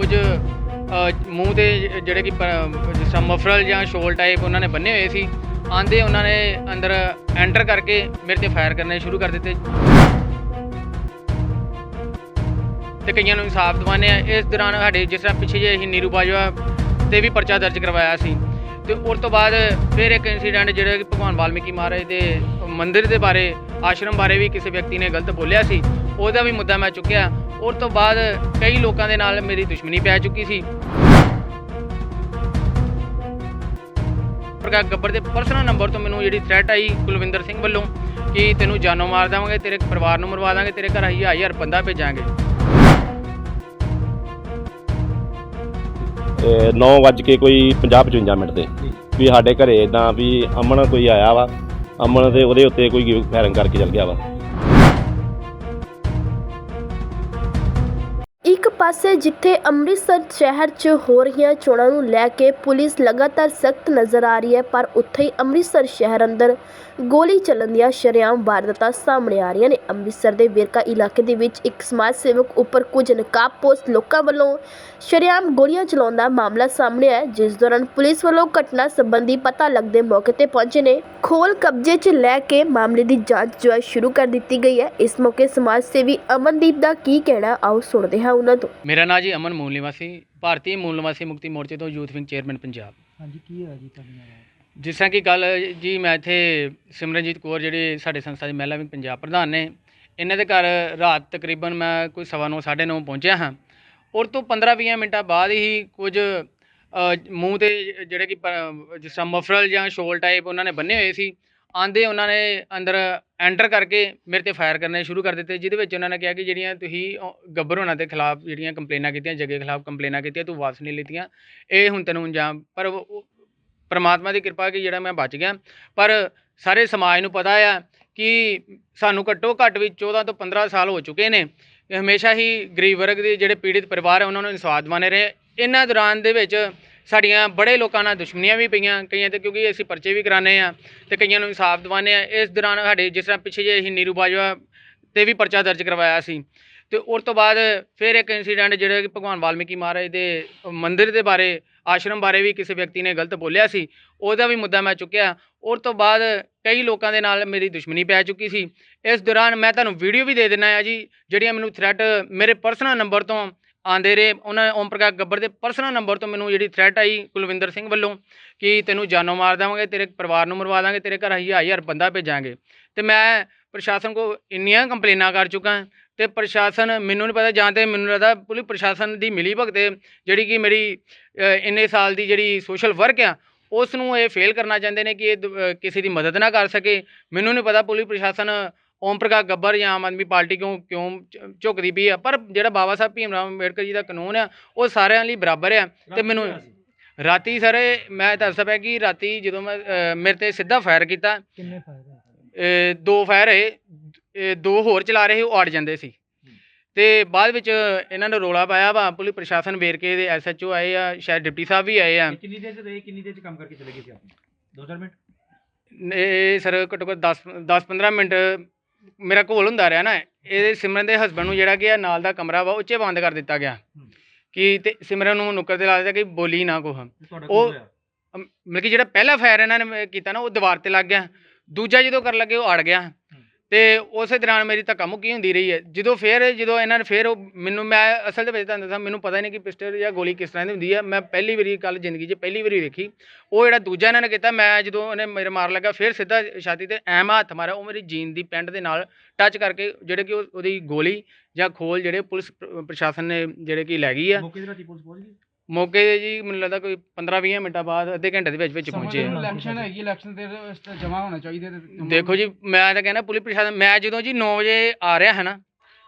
ਕੁਝ ਮੂੰਹ ਦੇ ਜਿਹੜੇ ਕਿ ਪ- ਮਫਰਲ ਜਾਂ ਸ਼ੋਲ ਟਾਈਪ ਉਹਨਾਂ ਨੇ ਬੰਨੇ ਹੋਏ ਸੀ, ਆਂਦੇ ਉਹਨਾਂ ਨੇ ਅੰਦਰ ਐਂਟਰ ਕਰਕੇ ਮੇਰੇ ਤੇ ਫਾਇਰ ਕਰਨੇ ਸ਼ੁਰੂ ਕਰ ਦਿੱਤੇ। ਤੇ ਕਈਆਂ ਨੂੰ ਇਨਸਾਫ ਦਿਵਾਉਂਦੇ ਆ। ਇਸ ਦੌਰਾਨ ਸਾਡੇ, ਜਿਸ ਤਰ੍ਹਾਂ ਪਿੱਛੇ ਜੇ ਅਸੀਂ ਨੀਰੂ ਬਾਜਵਾ ਤੇ ਵੀ ਪਰਚਾ ਦਰਜ ਕਰਵਾਇਆ ਸੀ। ਤੇ ਉਸ ਤੋਂ ਬਾਅਦ ਫਿਰ ਇੱਕ ਇਨਸੀਡੈਂਟ ਜਿਹੜਾ ਕਿ ਭਗਵਾਨ ਵਾਲਮੀਕੀ ਮਹਾਰਾਜ ਦੇ ਮੰਦਿਰ ਦੇ ਬਾਰੇ, ਆਸ਼ਰਮ ਬਾਰੇ ਵੀ ਕਿਸੇ ਵਿਅਕਤੀ ਨੇ ਗਲਤ ਬੋਲਿਆ ਸੀ। ਉਹਦਾ ਵੀ ਮੁੱਦਾ ਮੈਂ ਚੁੱਕਿਆ। ਉਸ ਤੋਂ ਬਾਅਦ ਕਈ ਲੋਕਾਂ ਦੇ ਨਾਲ ਮੇਰੀ ਦੁਸ਼ਮਣੀ ਪੈ ਚੁੱਕੀ ਸੀ। ਪ੍ਰਕਾਸ਼ ਗੱਬਰ ਦੇ ਪਰਸਨਲ ਨੰਬਰ ਤੋਂ ਮੈਨੂੰ ਜਿਹੜੀ ਥ੍ਰੈਟ ਆਈ ਕੁਲਵਿੰਦਰ ਸਿੰਘ ਵੱਲੋਂ ਕਿ ਤੈਨੂੰ ਜਾਨੋਂ ਮਾਰ ਦੇਵਾਂਗੇ ਤੇਰੇ ਪਰਿਵਾਰ ਨੂੰ ਮਰਵਾ ਦਾਂਗੇ ਤੇਰੇ ਘਰ ਹਜ਼ਾਰ ਹਜ਼ਾਰ ਬੰਦਾ ਭੇਜਾਂਗੇ। 9 ਵੱਜ ਕੇ ਕੋਈ 50 55 ਮਿੰਟ ਤੇ ਵੀ ਸਾਡੇ ਘਰੇ ਇਦਾਂ ਵੀ ਅਮਨ ਕੋਈ ਆਇਆ ਵਾ ਅਮਨ ਤੇ ਉਹਦੇ ਉੱਤੇ ਕੋਈ ਫਾਇਰਿੰਗ ਕਰਕੇ ਚਲ ਗਿਆ ਵਾ। ਪਾਸੇ ਜਿੱਥੇ ਅੰਮ੍ਰਿਤਸਰ ਸ਼ਹਿਰ 'ਚ ਹੋ ਰਹੀਆਂ ਚੋਣਾਂ ਨੂੰ ਲੈ ਕੇ ਪੁਲਿਸ ਲਗਾਤਾਰ ਸਖਤ ਨਜ਼ਰ ਆ ਰਹੀ ਹੈ, ਪਰ ਉੱਥੇ ਹੀ ਅੰਮ੍ਰਿਤਸਰ ਸ਼ਹਿਰ ਅੰਦਰ ਗੋਲੀ ਚੱਲਣ ਦੀਆਂ ਸ਼ਰੇਆਮ ਵਾਰਦਾਤਾਂ ਸਾਹਮਣੇ ਆ ਰਹੀਆਂ ਨੇ। ਅੰਮ੍ਰਿਤਸਰ ਦੇ ਵੇਰਕਾ ਇਲਾਕੇ ਦੇ ਵਿੱਚ ਇੱਕ ਸਮਾਜ ਸੇਵਕ ਉੱਪਰ ਕੁਝ ਨਕਾਬਪੋਸ਼ ਲੋਕਾਂ ਵੱਲੋਂ ਸ਼ਰੇਆਮ ਗੋਲੀਆਂ ਚਲਾਉਣ ਦਾ ਮਾਮਲਾ ਸਾਹਮਣੇ ਆਇਆ, ਜਿਸ ਦੌਰਾਨ ਪੁਲਿਸ ਵੱਲੋਂ ਘਟਨਾ ਸੰਬੰਧੀ ਪਤਾ ਲੱਗਦੇ ਮੌਕੇ ਤੇ ਪਹੁੰਚੇ ਨੇ। ਖੋਲ ਕਬਜ਼ੇ 'ਚ ਲੈ ਕੇ ਮਾਮਲੇ ਦੀ ਜਾਂਚ ਜੋ ਹੈ ਸ਼ੁਰੂ ਕਰ ਦਿੱਤੀ ਗਈ ਹੈ। ਇਸ ਮੌਕੇ ਸਮਾਜ ਸੇਵੀ ਅਮਨਦੀਪ ਦਾ ਕੀ ਕਹਿਣਾ, ਆਓ ਸੁਣਦੇ ਹਾਂ ਉਹਨਾਂ ਤੋਂ। ਮੇਰਾ ਨਾਂ ਜੀ ਅਮਨ ਮੂਲ ਨਿਵਾਸੀ ਭਾਰਤੀ ਮੂਲ ਨਿਵਾਸੀ ਮੁਕਤੀ ਮੋਰਚੇ ਤੋਂ ਯੂਥ ਵਿੰਗ ਚੇਅਰਮੈਨ ਪੰਜਾਬ। ਹਾਂਜੀ ਕੀ ਹੋਇਆ ਜੀ ਤੁਹਾਡੇ ਨਾਲ? ਜਿਸ ਤਰ੍ਹਾਂ ਕਿ ਕੱਲ ਜੀ ਮੈਂ ਇੱਥੇ ਸਿਮਰਨਜੀਤ ਕੌਰ ਜਿਹੜੇ ਸਾਡੇ ਸੰਸਥਾ ਦੇ ਮਹਿਲਾ ਵਿੰਗ ਪੰਜਾਬ ਪ੍ਰਧਾਨ ਨੇ ਇਹਨਾਂ ਦੇ ਘਰ ਰਾਤ ਤਕਰੀਬਨ ਮੈਂ ਕੋਈ ਸਵਾ ਨੌ ਸਾਢੇ ਨੌ ਪਹੁੰਚਿਆ ਹਾਂ। ਔਰ ਤੋਂ 15-20 ਮਿੰਟਾਂ ਬਾਅਦ ਹੀ ਕੁਝ ਅ, ਮੂੰਹ ਤੇ ਜਿਹੜੇ ਕਿ ਪ- ਜਿਸ ਤਰ੍ਹਾਂ ਮਫਰਲ ਜਾਂ ਸ਼ੋਲ ਟਾਈਪ ਉਹਨਾਂ ਨੇ ਬੰਨੇ ਹੋਏ ਸੀ ਆਂਦੇ ਉਹਨਾਂ ਨੇ ਅੰਦਰ ਐਂਟਰ ਕਰਕੇ ਮੇਰੇ ਤੇ ਫਾਇਰ ਕਰਨੇ ਸ਼ੁਰੂ ਕਰ ਦਿੱਤੇ ਜਿਹਦੇ ਵਿੱਚ ਉਹਨਾਂ ਨੇ ਕਿਹਾ ਕਿ ਜਿਹੜੀਆਂ ਤੁਸੀਂ ਅ, ਗੱਬਰ ਹੋਣਾ ਦੇ ਖਿਲਾਫ ਜਿਹੜੀਆਂ ਕੰਪਲੇਨਾਂ ਕੀਤੀਆਂ ਜੱਗੇ ਖਿਲਾਫ ਕੰਪਲੇਨਾਂ ਕੀਤੀਆਂ ਤੂੰ ਵਾਪਸ ਨਹੀਂ ਲਿੱਤੀਆਂ। ਇਹ ਹੁਣ ਤੈਨੂੰ ਅੰਜਾਮ ਪਰ ਪਰਮਾਤਮਾ ਦੀ ਕਿਰਪਾ ਕਿ ਜਿਹੜਾ ਮੈਂ ਬਚ ਗਿਆ। ਪਰ ਸਾਰੇ ਸਮਾਜ ਨੂੰ ਪਤਾ ਆ ਕਿ ਸਾਨੂੰ ਘੱਟੋ ਘੱਟ ਵੀ 14 ਤੋਂ 15 ਸਾਲ ਹੋ ਚੁੱਕੇ ਨੇ। ਹਮੇਸ਼ਾ ਹੀ ਗਰੀਬ ਵਰਗ ਦੇ ਜਿਹੜੇ ਪੀੜਿਤ ਪਰਿਵਾਰ ਹੈ ਉਹਨਾਂ ਨੂੰ ਇਨਸਾਫ ਦਿਵਾਉਂਦੇ ਰਹੇ। ਇਹਨਾਂ ਦੌਰਾਨ ਦੇ ਵਿੱਚ ਸਾਡੀਆਂ ਬੜੇ ਲੋਕਾਂ ਨਾਲ ਦੁਸ਼ਮਣੀਆਂ ਵੀ ਪਈਆਂ ਕਈਆਂ ਤੇ, ਕਿਉਂਕਿ ਅਸੀਂ ਪਰਚੇ ਵੀ ਕਰਾਉਂਦੇ ਆ ਤੇ ਕਈਆਂ ਨੂੰ ਇਨਸਾਫ ਦਿਵਾਉਂਦੇ ਆ ਇਸ ਦੌਰਾਨ ਸਾਡੇ, ਜਿਸ ਤਰ੍ਹਾਂ ਪਿੱਛੇ ਜੇ ਅਸੀਂ ਨੀਰੂ ਬਾਜਵਾ ਤੇ ਵੀ ਪਰਚਾ ਦਰਜ ਕਰਵਾਇਆ ਸੀ। ਤੇ ਉਸ ਤੋਂ ਬਾਅਦ ਫਿਰ ਇੱਕ ਇਨਸੀਡੈਂਟ ਜਿਹੜਾ ਕਿ ਭਗਵਾਨ ਵਾਲਮੀਕੀ ਮਹਾਰਾਜ ਦੇ ਮੰਦਿਰ ਦੇ ਬਾਰੇ, ਆਸ਼ਰਮ ਬਾਰੇ ਵੀ ਕਿਸੇ ਵਿਅਕਤੀ ਨੇ ਗਲਤ ਬੋਲਿਆ ਸੀ, ਉਹਦਾ ਵੀ ਮੁੱਦਾ ਮੈਂ ਚੁੱਕਿਆ। ਉਸ ਤੋਂ ਬਾਅਦ ਕਈ ਲੋਕਾਂ ਦੇ ਨਾਲ ਮੇਰੀ ਦੁਸ਼ਮਣੀ ਪੈ ਚੁੱਕੀ ਸੀ। ਇਸ ਦੌਰਾਨ ਮੈਂ ਤੁਹਾਨੂੰ ਵੀਡੀਓ ਵੀ ਦੇ ਦਿੰਦਾ ਆ ਜੀ, ਜਿਹੜੀਆਂ ਮੈਨੂੰ ਥ੍ਰੈਟ ਮੇਰੇ ਪਰਸਨਲ ਨੰਬਰ ਤੋਂ ਆਂਦੇ ਰਹੇ। ਉਹਨਾਂ ਓਮ ਪ੍ਰਕਾਸ਼ ਗੱਬਰ ਦੇ ਪਰਸਨਲ ਨੰਬਰ ਤੋਂ ਮੈਨੂੰ ਜਿਹੜੀ ਥ੍ਰੈਟ ਆਈ ਕੁਲਵਿੰਦਰ ਸਿੰਘ ਵੱਲੋਂ ਕਿ ਤੈਨੂੰ ਜਾਨੋਂ ਮਾਰ ਦੇਵਾਂਗੇ, ਤੇਰੇ ਪਰਿਵਾਰ ਨੂੰ ਮਰਵਾ ਦਾਂਗੇ, ਤੇਰੇ ਘਰ ਹਜ਼ਾਰ ਹਜ਼ਾਰ ਬੰਦਾ ਭੇਜਾਂਗੇ। ਤੇ ਮੈਂ ਪ੍ਰਸ਼ਾਸਨ ਕੋ ਇੰਨੀਆਂ ਕੰਪਲੇਨਾਂ ਕਰ ਚੁੱਕਾ ਤੇ ਪ੍ਰਸ਼ਾਸਨ ਮੈਨੂੰ ਨਹੀਂ ਪਤਾ, ਜਾਂ ਤੇ ਮੈਨੂੰ ਲੱਗਦਾ ਪੁਲਿਸ ਪ੍ਰਸ਼ਾਸਨ ਦੀ ਮਿਲੀ ਭਗਤੇ ਜਿਹੜੀ ਕਿ ਮੇਰੀ ਇੰਨੇ ਸਾਲ ਦੀ ਜਿਹੜੀ ਸੋਸ਼ਲ ਵਰਕ ਆ ਉਸ ਨੂੰ ਇਹ ਫੇਲ ਕਰਨਾ ਚਾਹੁੰਦੇ ਨੇ ਕਿ ਇਹ ਦ- ਕਿਸੇ ਦੀ ਮਦਦ ਨਾ ਕਰ ਸਕੇ। ਮੈਨੂੰ ਨਹੀਂ ਪਤਾ ਪੁਲਿਸ ਪ੍ਰਸ਼ਾਸਨ ਓਮ ਪ੍ਰਕਾਸ਼ ਗੱਬਰ ਜਾਂ ਆਮ ਆਦਮੀ ਪਾਰਟੀ ਕਿਉਂ ਕਿਉਂ ਝੁਕਦੀ ਪਈ ਆ? ਪਰ ਜਿਹੜਾ ਬਾਬਾ ਸਾਹਿਬ ਭੀਮ ਰਾਓ ਅੰਬੇਡਕਰ ਜੀ ਦਾ ਕਾਨੂੰਨ ਆ ਉਹ ਸਾਰਿਆਂ ਲਈ ਬਰਾਬਰ ਆ ਤੇ ਮੈਨੂੰ ਰਾਤੀ ਸਰ ਮੈਂ ਦੱਸਦਾ ਪਿਆ ਕਿ ਰਾਤੀ ਜਦੋਂ ਮੈਂ ਮੇਰੇ ਤੇ ਸਿੱਧਾ ਫਾਇਰ ਕੀਤਾ। ਕਿੰਨੇ ਫਾਇਰ ਦੋ ਫਾਇਰ ਇਹ ਦੋ ਹੋਰ ਚਲਾ ਰਹੇ ਉਹ ਅੜ ਜਾਂਦੇ ਸੀ। ਤੇ ਬਾਅਦ ਵਿੱਚ ਇਹਨਾਂ ਨੇ ਰੋਲਾ ਪਾਇਆ ਵਾ ਪੁਲਿਸ ਪ੍ਰਸ਼ਾਸਨ ਵੇਰਕੇ ਦੇ ਐਸਐਚਓ ਆਏ ਆ ਸ਼ਾਇਦ ਡਿਪਟੀ ਸਾਹਿਬ ਵੀ ਆਏ ਆ। ਕਿੰਨੀ ਦੇਰ ਚ ਰਹੇ ਕਿੰਨੀ ਦੇਰ ਚ ਕੰਮ ਕਰਕੇ ਚਲੇ ਗਏ ਸੀ ਆਪ? 2000 ਮਿੰਟ? ਇਹ ਸਰ ਘੱਟੋ ਘੱਟ 10 10 15 ਮਿੰਟ ਮੇਰਾ ਘੋਲ ਹੁੰਦਾ ਰਿਹਾ ਨਾ ਇਹਦੇ ਸਿਮਰਨ ਦੇ ਹਸਬੰਡ ਨੂੰ ਜਿਹੜਾ ਕਿ ਆ ਨਾਲ ਦਾ ਕਮਰਾ ਵਾ ਉੱਚੇ ਬੰਦ ਕਰ ਦਿੱਤਾ ਗਿਆ। ਕਿ ਤੇ ਸਿਮਰਨ ਨੂੰ ਨੁੱਕਰ ਤੇ ਲਾ ਦਿੱਤਾ ਕਿ ਬੋਲੀ ਨਾ ਤੁਹਾਡਾ ਉਹ- ਮਤਲਬ ਕਿ ਜਿਹੜਾ ਪਹਿਲਾ ਫਾਇਰ ਇਹਨਾਂ ਨੇ ਕੀਤਾ ਨਾ ਉਹ ਦੀਵਾਰ ਤੇ ਲੱਗ ਗਿਆ। ਦੂਜਾ ਜਦੋਂ ਕਰਨ ਲੱਗੇ ਉਹ ਅੜ ਗਿਆ। ਤੇ ਉਸੇ ਦੌਰਾਨ ਮੇਰੀ ਧੱਕਾ ਮੁੱਕੀ ਹੁੰਦੀ ਰਹੀ ਹੈ। ਜਦੋਂ ਫੇਰ, ਜਦੋਂ ਇਹਨਾਂ ਨੇ ਫੇਰ ਉਹ ਮੈਨੂੰ, ਮੈਂ ਅਸਲ ਦੇ ਵਿੱਚ ਤੁਹਾਨੂੰ ਦੱਸਾਂ, ਮੈਨੂੰ ਪਤਾ ਹੀ ਨਹੀਂ ਕਿ ਪਿਸਟਲ ਜਾਂ ਗੋਲੀ ਕਿਸ ਤਰ੍ਹਾਂ ਦੀ ਹੁੰਦੀ ਹੈ। ਮੈਂ ਪਹਿਲੀ ਵਾਰੀ ਕੱਲ ਜ਼ਿੰਦਗੀ 'ਚ ਪਹਿਲੀ ਵਾਰੀ ਵੇਖੀ ਉਹ ਜਿਹੜਾ ਦੂਜਾ ਇਹਨਾਂ ਨੇ ਕੀਤਾ, ਮੈਂ ਜਦੋਂ ਉਹਨੇ ਮੇਰੇ ਮਾਰ ਲੱਗਾ, ਫੇਰ ਸਿੱਧਾ ਛਾਤੀ ਤੇ ਐਮ ਹੱਥ ਮਾਰਿਆ। ਉਹ ਮੇਰੀ ਜੀਨ ਦੀ ਪੈਂਟ ਦੇ ਨਾਲ ਟੱਚ ਕਰਕੇ, ਜਿਹੜੇ ਕਿ ਉਹ- ਉਹਦੀ ਗੋਲੀ ਜਾਂ ਖੋਲ ਜਿਹੜੇ ਪੁਲਿਸ, ਪ੍ਰਸ਼ਾਸਨ ਨੇ ਜਿਹੜੇ ਕਿ ਲੈ ਗਈ ਆ। ਮੌਕੇ ਤੇ ਪੁਲਿਸ ਪਹੁੰਚ ਗਈ? ਮੌਕੇ ਤੇ ਜੀ ਮੈਨੂੰ ਲੱਗਦਾ ਕੋਈ 15-20 ਮਿੰਟਾਂ ਬਾਅਦ ਅੱਧੇ ਘੰਟੇ ਦੇ ਵਿੱਚ ਵਿੱਚ ਪਹੁੰਚੇ ਆ। ਇਲੈਕਸ਼ਨ ਹੈਗੀ ਇਲੈਕਸ਼ਨ ਤੇ ਜਮਾ ਹੋਣਾ ਚਾਹੀਦਾ ਦੇਖੋ ਜੀ ਮੈਂ ਤਾਂ ਕਹਿੰਦਾ ਪੁਲਿਸ ਪ੍ਰਸ਼ਾਸਨ ਮੈਂ ਜਦੋਂ ਜੀ 9 ਵਜੇ ਆ ਰਿਹਾ ਹੈ ਨਾ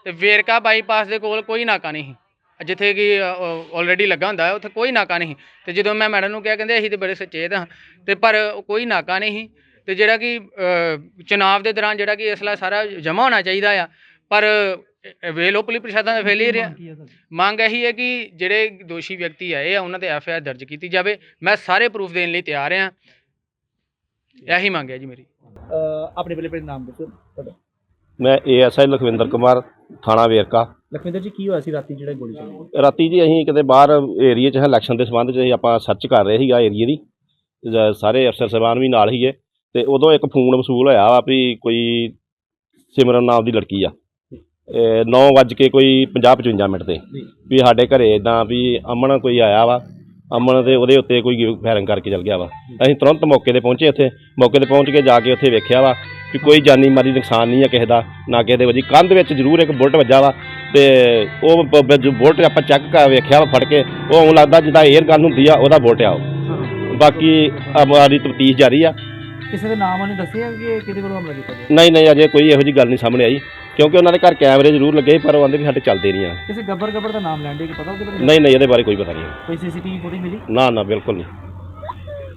ਤੇ ਵੇਰਕਾ ਬਾਈਪਾਸ ਦੇ ਕੋਲ ਕੋਈ ਨਾਕਾ ਨਹੀਂ ਸੀ। ਜਿੱਥੇ ਕਿ ਆਲਰੇਡੀ ਲੱਗਾ ਹੁੰਦਾ ਹੈ ਉੱਥੇ ਕੋਈ ਨਾਕਾ ਨਹੀਂ ਸੀ। ਤੇ ਜਦੋਂ ਮੈਂ ਮੈਡਮ ਨੂੰ ਕਿਹਾ ਕਹਿੰਦੇ ਅਸੀਂ ਤੇ ਬੜੇ ਸੁਚੇਤ ਹਾਂ ਤੇ ਪਰ ਕੋਈ ਨਾਕਾ ਨਹੀਂ ਸੀ ਤੇ ਜਿਹੜਾ ਕਿ ਅ, ਚੁਣਾਵ ਦੇ ਦੌਰਾਨ ਜਿਹੜਾ ਕਿ ਅਸਲਾ ਸਾਰਾ ਜਮ੍ਹਾਂ ਹੋਣਾ ਚਾਹੀਦਾ ਆ ਪਰ ਵੇਲੋ ਪੁਲਿਸ ਪ੍ਰਸ਼ਾਸਨ ਦਾ ਫੇਲ ਹੀ ਰਿਹਾ ਕੀ ਹੈ ਤੁਹਾਡੀ। ਮੰਗ ਇਹੀ ਹੈ ਕਿ ਜਿਹੜੇ ਦੋਸ਼ੀ ਵਿਅਕਤੀ ਆਏ ਆ ਉਹਨਾਂ ਤੇ ਐਫ ਆਈ ਆਰ ਦਰਜ ਕੀਤੀ ਜਾਵੇ। ਮੈਂ ਸਾਰੇ ਪ੍ਰੂਫ ਦੇਣ ਲਈ ਤਿਆਰ ਹਾਂ ਇਹੀ ਮੰਗ ਹੈ ਜੀ ਮੇਰੀ। ਆਪਣੇ ਪਹਿਲੇ ਪਹਿਲੇ ਨਾਮ ਦੱਸੋ। ਤੁਹਾਡਾ। ਮੈਂ ਏਐਸਆਈ ਲਖਵਿੰਦਰ ਕੁਮਾਰ ਥਾਣਾ ਵੇਰਕਾ। ਲਖਵਿੰਦਰ ਜੀ ਕੀ ਹੋਇਆ ਸੀ ਰਾਤੀ ਜਿਹੜਾ ਗੋਲੀ ਚੱਲੀ? ਰਾਤੀ ਜੀ ਅਸੀਂ ਕਿਤੇ ਬਾਹਰ ਏਰੀਏ 'ਚ ਇਲੈਕਸ਼ਨ ਦੇ ਸੰਬੰਧ 'ਚ ਅਸੀਂ ਆਪਾਂ ਸਰਚ ਕਰ ਰਹੇ ਸੀਗਾ ਏਰੀਏ ਦੀ। ਸਾਰੇ ਅਫਸਰ ਸਾਹਿਬਾਨ ਵੀ ਨਾਲ ਹੀਗੇ ਤੇ ਉਦੋਂ ਇੱਕ ਫੋਨ ਵਸੂਲ ਹੋਇਆ ਵਾ ਵੀ ਕੋਈ ਸਿਮਰਨ ਨਾਮ ਦੀ ਲੜਕੀ ਆ। 9 ਵੱਜ ਕੇ ਕੋਈ 50 55 ਮਿੰਟ ਤੇ। ਵੀ ਸਾਡੇ ਘਰੇ ਇਦਾਂ ਵੀ ਅਮਨ ਕੋਈ ਆਇਆ ਵਾ ਅਮਨ ਤੇ ਉਹਦੇ ਉੱਤੇ ਕੋਈ ਫਾਇਰਿੰਗ ਕਰਕੇ ਚਲ ਗਿਆ ਵਾ। ਅਸੀਂ ਤੁਰੰਤ ਮੌਕੇ ਤੇ ਪਹੁੰਚੇ ਉੱਥੇ। ਮੌਕੇ ਤੇ ਪਹੁੰਚ ਕੇ ਜਾ ਕੇ ਉੱਥੇ ਵੇਖਿਆ ਵਾ ਵੀ ਕੋਈ ਜਾਨੀ ਮਾਲੀ ਨੁਕਸਾਨ ਨਹੀਂ ਆ ਕਿਸੇ ਦਾ ਨਾ ਕਿਸੇ ਦੇ ਵਜੀ। ਕੰਧ ਵਿੱਚ ਜ਼ਰੂਰ ਇੱਕ ਬੁਲਟ ਵੱਜਾ ਵਾ ਤੇ ਉਹ ਬੁਲਟ ਆਪਾਂ ਚੈੱਕ ਕਰ ਵੇਖਿਆ ਵਾ ਫੜ ਕੇ ਉਹ ਉਂ ਲੱਗਦਾ ਜਿੱਦਾਂ 에ਅਰ ਗਨ ਹੁੰਦੀ ਆ ਉਹਦਾ ਬੁਲਟ ਆ ਉਹ। ਬਾਕੀ ਹਮਾਰੀ ਤਫਤੀਸ਼ ਜਾਰੀ ਆ। ਕਿਸੇ ਦੇ ਨਾਮ ਉਹਨੇ ਦੱਸਿਆ ਕਿ ਕਿਹਦੇ ਵੱਲੋਂ ਹਮਲਾ ਕੀਤਾ ਨਹੀਂ ਨਹੀਂ ਅਜੇ ਕੋਈ ਇਹੋ ਜੀ ਗੱਲ ਨਹੀਂ ਸਾਹਮਣੇ ਆਈ। ਕਿਉਂਕਿ ਉਹਨਾਂ ਦੇ ਘਰ ਕੈਮਰੇ ਜ਼ਰੂਰ ਲੱਗੇ ਸੀ, ਪਰ ਉਹ ਆਂਦੇ ਵੀ ਸਾਡੇ ਚੱਲਦੇ ਨਹੀਂ ਆ। ਕਿਸੇ ਗੱਬਰ ਗੱਬਰ ਦਾ ਨਾਮ ਲੈਣ ਦੇ ਕਿ ਪਤਾ ਉਹਦੇ ਬਾਰੇ? ਨਹੀਂ ਨਹੀਂ ਇਹਦੇ ਬਾਰੇ ਕੋਈ ਪਤਾ ਨਹੀਂ। ਕੋਈ ਸੀਸੀਟੀਵੀ ਫੁਟੇਜ ਮਿਲੀ? ਨਾ ਨਾ ਬਿਲਕੁਲ ਨਹੀਂ।